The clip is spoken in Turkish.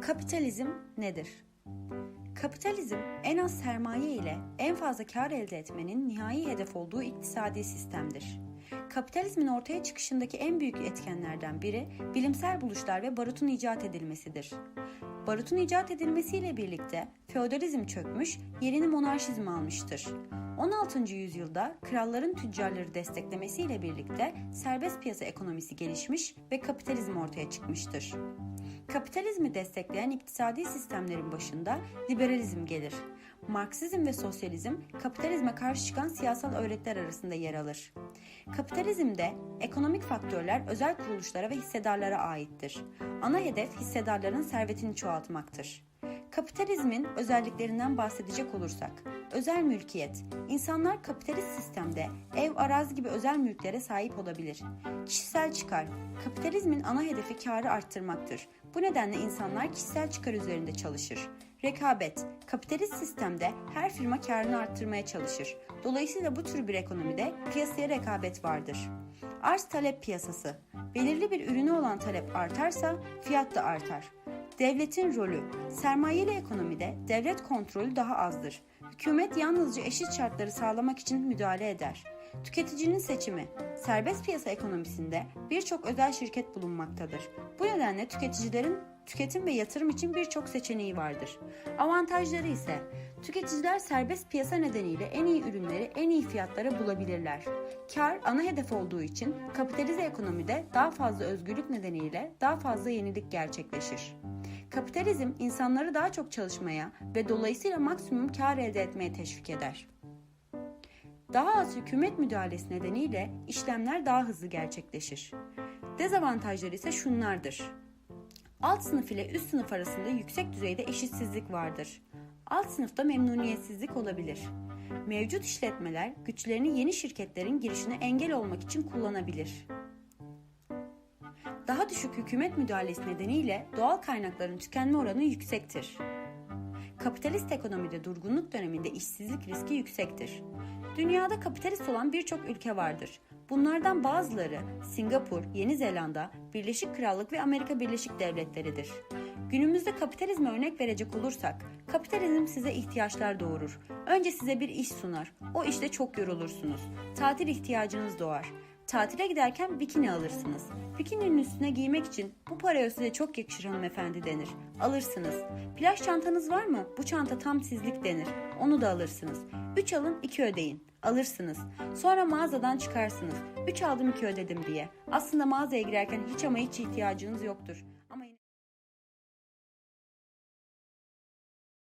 Kapitalizm nedir? Kapitalizm en az sermaye ile en fazla kar elde etmenin nihai hedef olduğu iktisadi sistemdir. Kapitalizmin ortaya çıkışındaki en büyük etkenlerden biri bilimsel buluşlar ve barutun icat edilmesidir. Barutun icat edilmesiyle birlikte feodalizm çökmüş, yerini monarşizm almıştır. 16. yüzyılda kralların tüccarları desteklemesiyle birlikte serbest piyasa ekonomisi gelişmiş ve kapitalizm ortaya çıkmıştır. Kapitalizmi destekleyen iktisadi sistemlerin başında liberalizm gelir. Marksizm ve sosyalizm kapitalizme karşı çıkan siyasal öğretiler arasında yer alır. Kapitalizmde ekonomik faktörler özel kuruluşlara ve hissedarlara aittir. Ana hedef hissedarların servetini çoğaltmaktır. Kapitalizmin özelliklerinden bahsedecek olursak, özel mülkiyet, insanlar kapitalist sistemde ev, arazi gibi özel mülklere sahip olabilir. Kişisel çıkar, kapitalizmin ana hedefi karı arttırmaktır. Bu nedenle insanlar kişisel çıkar üzerinde çalışır. Rekabet, kapitalist sistemde her firma karını arttırmaya çalışır. Dolayısıyla bu tür bir ekonomide piyasaya rekabet vardır. Arz talep piyasası, belirli bir ürünü olan talep artarsa fiyat da artar. Devletin rolü, sermayeli ekonomide devlet kontrolü daha azdır. Hükümet yalnızca eşit şartları sağlamak için müdahale eder. Tüketicinin seçimi, serbest piyasa ekonomisinde birçok özel şirket bulunmaktadır. Bu nedenle tüketicilerin tüketim ve yatırım için birçok seçeneği vardır. Avantajları ise tüketiciler serbest piyasa nedeniyle en iyi ürünleri en iyi fiyatlara bulabilirler. Kar ana hedef olduğu için kapitalize ekonomide daha fazla özgürlük nedeniyle daha fazla yenilik gerçekleşir. Kapitalizm insanları daha çok çalışmaya ve dolayısıyla maksimum kar elde etmeye teşvik eder. Daha az hükümet müdahalesi nedeniyle işlemler daha hızlı gerçekleşir. Dezavantajları ise şunlardır. Alt sınıf ile üst sınıf arasında yüksek düzeyde eşitsizlik vardır. Alt sınıfta memnuniyetsizlik olabilir. Mevcut işletmeler güçlerini yeni şirketlerin girişine engel olmak için kullanabilir. Daha düşük hükümet müdahalesi nedeniyle doğal kaynakların tükenme oranı yüksektir. Kapitalist ekonomide durgunluk döneminde işsizlik riski yüksektir. Dünyada kapitalist olan birçok ülke vardır. Bunlardan bazıları Singapur, Yeni Zelanda, Birleşik Krallık ve Amerika Birleşik Devletleri'dir. Günümüzde kapitalizme örnek verecek olursak, kapitalizm size ihtiyaçlar doğurur. Önce size bir iş sunar. O işte çok yorulursunuz. Tatil ihtiyacınız doğar. Tatile giderken bikini alırsınız. Bikininin üstüne giymek için bu paraya size çok yakışır hanımefendi denir. Alırsınız. Plaj çantanız var mı? Bu çanta tam sizlik denir. Onu da alırsınız. 3 alın 2 ödeyin. Alırsınız. Sonra mağazadan çıkarsınız. 3 aldım 2 ödedim diye. Aslında mağazaya girerken hiç ama hiç ihtiyacınız yoktur.